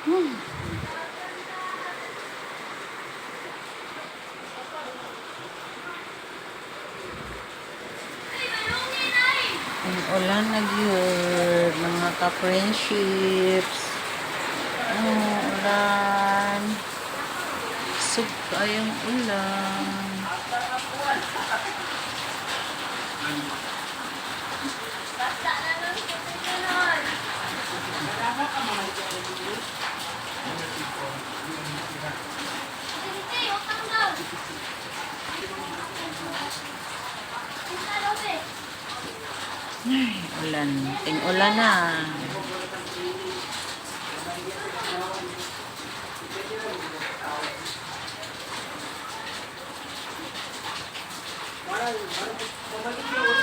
Hmm. Ang ulan na gyud mga ka-friendships. Ang ulan. Sug kayang ulan. Ay, ulan. Ting-ulan na. Bumalik yung